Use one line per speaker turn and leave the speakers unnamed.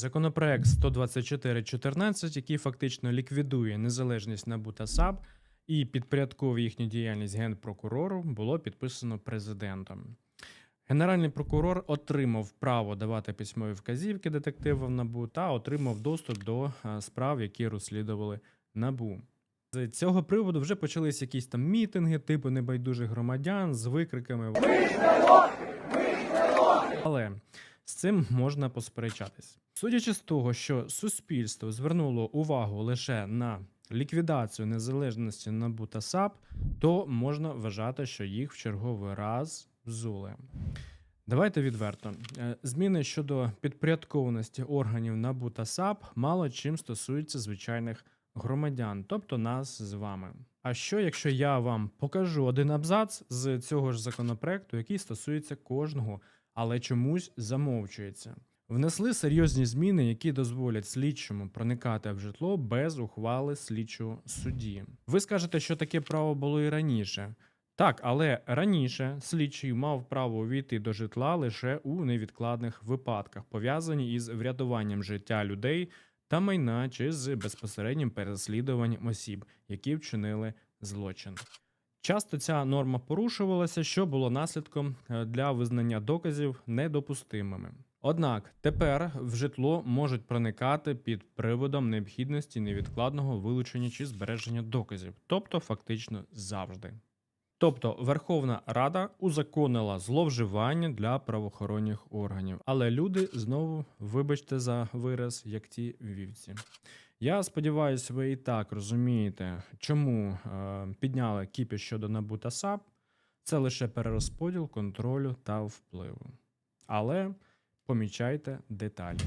Законопроект 124.14, який фактично ліквідує незалежність НАБУ та САП і підпорядковує їхню діяльність генпрокурору, було підписано президентом. Генеральний прокурор отримав право давати письмові вказівки детективам НАБУ та отримав доступ до е, справ, які розслідували НАБУ. З цього приводу вже почались якісь там мітинги, типу небайдужих громадян з викриками. Але з цим можна посперечатись. Судячи з того, що суспільство звернуло увагу лише на ліквідацію незалежності НАБУ та САП, то можна вважати, що їх в черговий раз взули. Давайте відверто. Е, Зміни щодо підпорядкованості органів НАБУ та САП мало чим стосуються звичайних громадян, тобто нас з вами. А що, якщо я вам покажу один абзац з цього ж законопроекту, який стосується кожного, але чомусь замовчується? Внесли серйозні зміни, які дозволять слідчому проникати в житло без ухвали слідчого судді. Ви скажете, що таке право було і раніше. Так, але раніше слідчий мав право увійти до житла лише у невідкладних випадках, пов'язані із врятуванням життя людей та майна чи з безпосереднім переслідуванням осіб, які вчинили злочин. Часто ця норма порушувалася, що було наслідком е, для визнання доказів недопустимими. Однак тепер в житло можуть проникати під приводом необхідності невідкладного вилучення чи збереження доказів, тобто фактично завжди. Тобто Верховна Рада узаконила зловживання для правоохоронних органів, але люди знову, вибачте за вираз, як ті вівці. Я сподіваюся, ви і так розумієте, чому е, підняли кіпі щодо НАБУ та САП. Це лише перерозподіл контролю та впливу. Але помічайте деталі.